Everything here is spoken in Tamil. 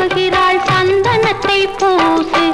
சொல்கிறாள் சந்தனத்தை பூசு.